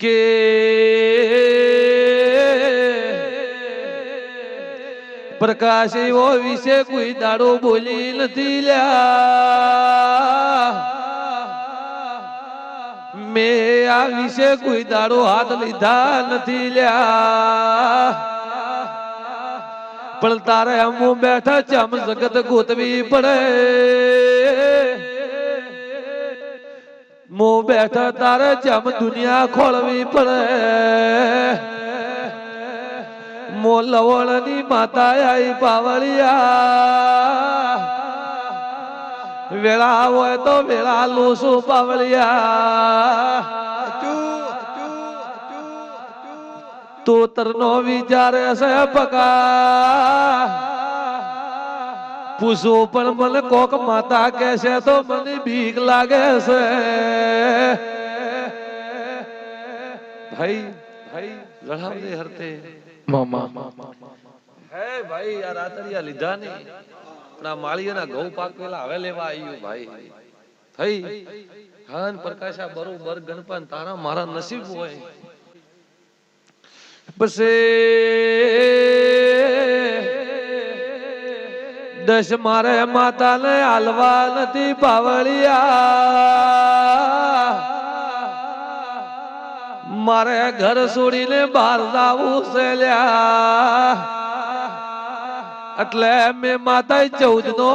કે પ્રકાશ એવો વિશે કોઈ દાડો બોલી નથી લ્યા મેં આ વિશે કોઈ દાડો હાથ લીધા નથી લ્યા પણ તારે અમુ બેઠા ચમ જગત ગોતવી પડે મો બેઠા તારે ચમ દુનિયા ખોળવી પડે. મો લવણની માતા આઈ પાવળિયા. વેળા હોય તો વેળા લોસો પાવળિયા. તો તરનો વિચાર છે પકા. પૂછો પણ મને કોક માતા કે છે તો મને બીક લાગે છે. ભાઈ ભાઈ લડાવજે હરતે. મામા. હે ભાઈ આ રાતરિયા લીધા ને પણ આ માળીઓના ઘઉં પાકેલા હવે લેવા આવ્યું ભાઈ. થઈ. હાન પ્રકાશા બરોબર ગણપન તારા મારા નસીબ હોય. પછી દસ મારે માતાને હાલવા નથી પાવળિયા. મારે ઘર છોડીને બહાર જાવું છે એટલે મેં માતા ચૌદ નો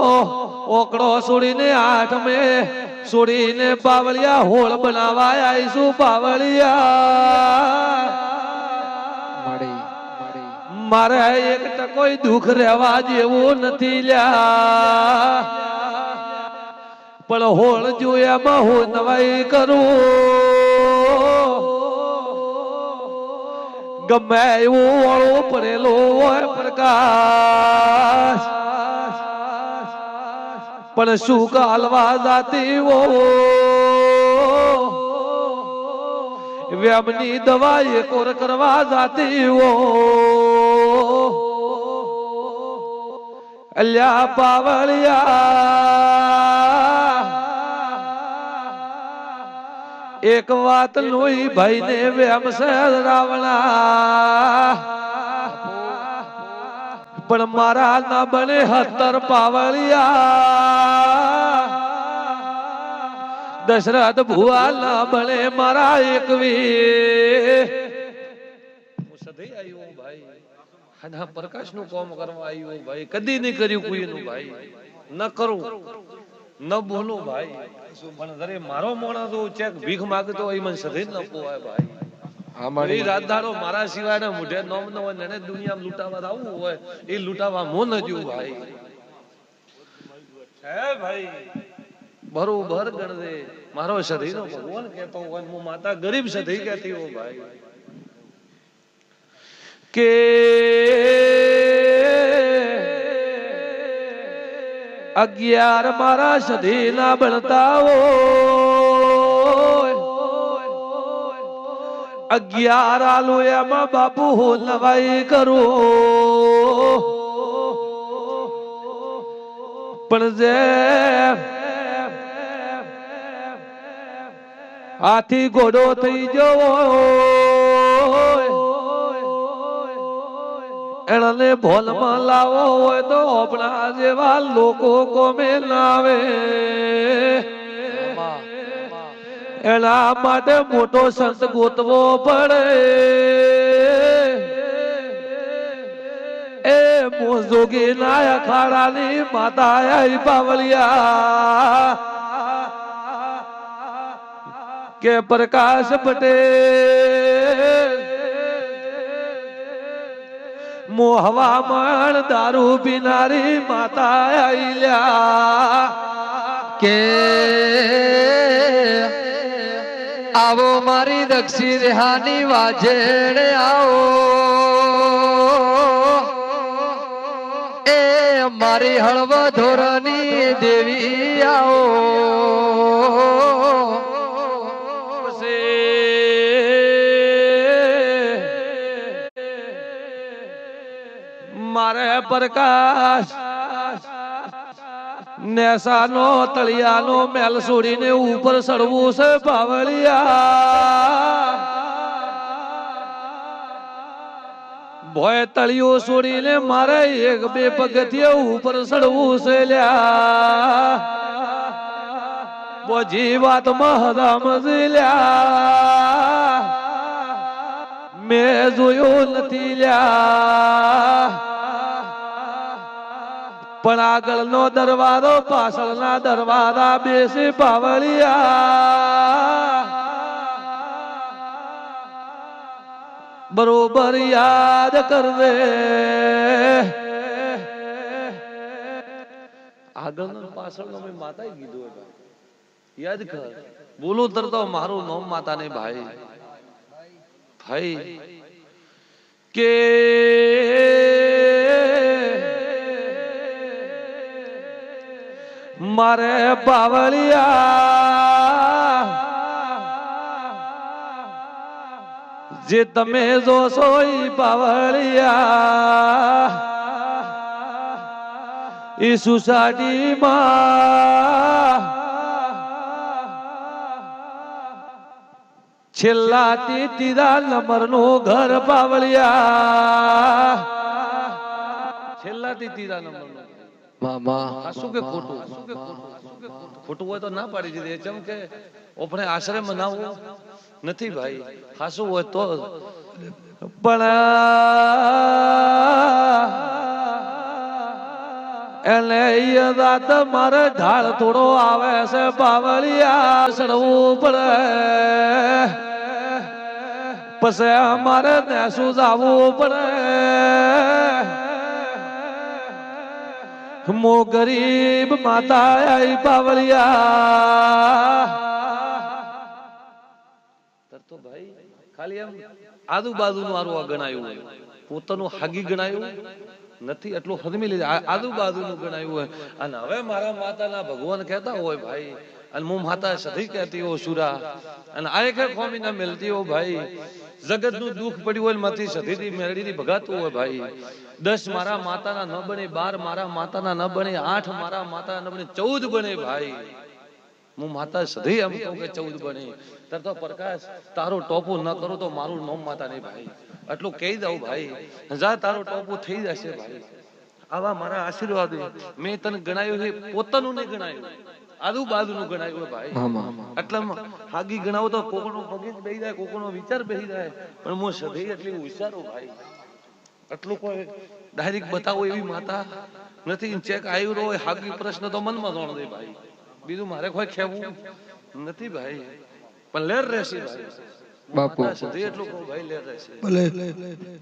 ઓકડો છોડીને આઠ મે છોડીને પાવળિયા હોળ બનાવા આવીશું પાવળિયા. મારે એક કોઈ દુઃખ રહેવા જેવું નથી લ્યા. પણ હોળ જોયામાં હું નવાઈ કરું. ગમે એવું વાળો પડેલો હોય પ્રકાશ. પણ શું કાલવા જાતી હો વ્યામની દવા એકોર કરવા જાતી હો. અલ્યા પાવળિયા એક વાત લોહી ભાઈ ને છે રાવણા, પણ મારા ના બને હતર પાવળિયા દશરથ ભુવા ના ભણે મારા એકવી હું સધઈ આવ્યો ભાઈ. અને આ પ્રકાશનું કોમ કરવા આવ્યો ભાઈ. કદી નહીં કર્યું કોઈ નું ભાઈ. ન કરું. ન બોલું ભાઈ. પણ જરે મારો મોણા તો ચેક ભીખ માંગતો હોય મને સધઈ ન પોવાય ભાઈ. રાત દાડો મારા. સિવાય મુઢે નોમ ન હોય એને દુનિયામાં લૂંટાવા આવવું હોય. એ લૂંટાવા મો ન જ્યું ભાઈ. હે ભાઈ. બરોબર ગણદે. મારો શરીર ભગવાન કહેતો હોય હું માતા ગરીબ સધી કહેતી હો ભાઈ. કે અગિયાર મારા સધી ના બનતા હોય. અગિયાર આલુ એમાં બાપુ હું નવાઈ કરું. પણ જે હાથી ઘોડો થઈ જવો એણે ભોલમાં લાવો હોય તો આપણા જેવા લોકો કોમે લાવે એના માટે મોટો સંત ગોતવો પડે. એ મોજોગી ના અખાડાની માતા પાવલિયા કે પ્રકાશ પટેલ મોહવા હવામાન દારૂ પીનારી માતા આઈલ્યા કે આવો મારી દક્ષિણ રેહાની વાજેડ આવો. એ મારી હળવા ધોરની દેવી આવો. મારે પ્રકાશ. નેસાનો તળિયાનો મેલ છોડીને ઉપર ચડવું છે પાવળિયા ભોય તળિયો છોડીને મારે એક બે પગથિયા ઉપર ચડવું છે લ્યા. બોજી વાત મહદમ લ્યા. મેં જોયું નથી લ્યા. પણ આગળનો દરવાજો પાછળના દરવાજા બેસી પાવળિયા. બરોબર યાદ કરવે. આગળનો પાછળનો મેં માતા કીધું. યાદ કર. બોલું તરતો મારું નામ માતા ને ભાઈ. ભાઈ. કે મારે પાવળિયા જે તમે જોશો ઈ પાવળિયા ઈ સુસાડીમાં છેલ્લા તીરા નંબરનું ઘર પાવળિયા છેલ્લા તીરા નંબરનું મામા હાસું કે ખોટું? ખોટું? હોય તો ના પાડી દીધી. કેમ કે આપણે આશ્રય મનાવવું નથી ભાઈ. હાસું હોય તો પણ એને ઈ રાત મારે ઢાળ થોડો આવે છે બાવળિયા સડવું પડે. પછી અમારે નેસું જવું પડે. મો ગરીબ માતા આઈ બાવળિયા. તો ભાઈ, ખાલી એમ આજુબાજુ નું આરું આ ગણાયું પોતાનું હાગી ગણાયું નથી એટલું હદમી લીધું. આજુબાજુ નું ગણાયું હોય. અને હવે મારા માતાના ભગવાન કહેતા હોય, ભાઈ અને હું માતા સધી કહેતી હો સુરા. અને આ એક ખોમી ના મિલતી હો ભાઈ જગતનું દુઃખ પડ્યું હોયમાંથી સધી થી મેળડી થી ભગાતું હોય, ભાઈ. દસ મારા માતાના ન બને, બાર મારા માતાના ન બને, આઠ મારા માતા ન બને, ચૌદ બને, ભાઈ. હું માતા સધી એમ કહું કે ચૌદ બને. તાર તો પ્રકાશ, તારો ટોપો ન કરું તો મારું નોમ માતા નહીં, ભાઈ. એટલું કહી દઉં, ભાઈ. જા, તારો ટોપો થઈ જશે, ભાઈ. આવા મારા આશીર્વાદ મેં તને ગણાયું છે, પોતાનું નહીં ગણાયું. આજુબાજુનું ગણાયું છે ભાઈ. મામા હાગી ગણાવો તો કોકનો પગે જ બેહી જાય કોકનો વિચાર બેહી જાય. પણ હું સધી એટલી હોશિયારો ભાઈ. આટલું કોઈ ડાયરેક્ટ બતાવો એવી માતા નથી. ચેક આવ્યું હોય હાગી પ્રશ્ન તો મનમાં જોણ દે ભાઈ. બીજું મારે કોઈ ખેવું નથી ભાઈ. પણ લેર રહેશે ભાઈ. બાપુ. સધી એટલું કહું ભાઈ લેર રહેશે. ભલે.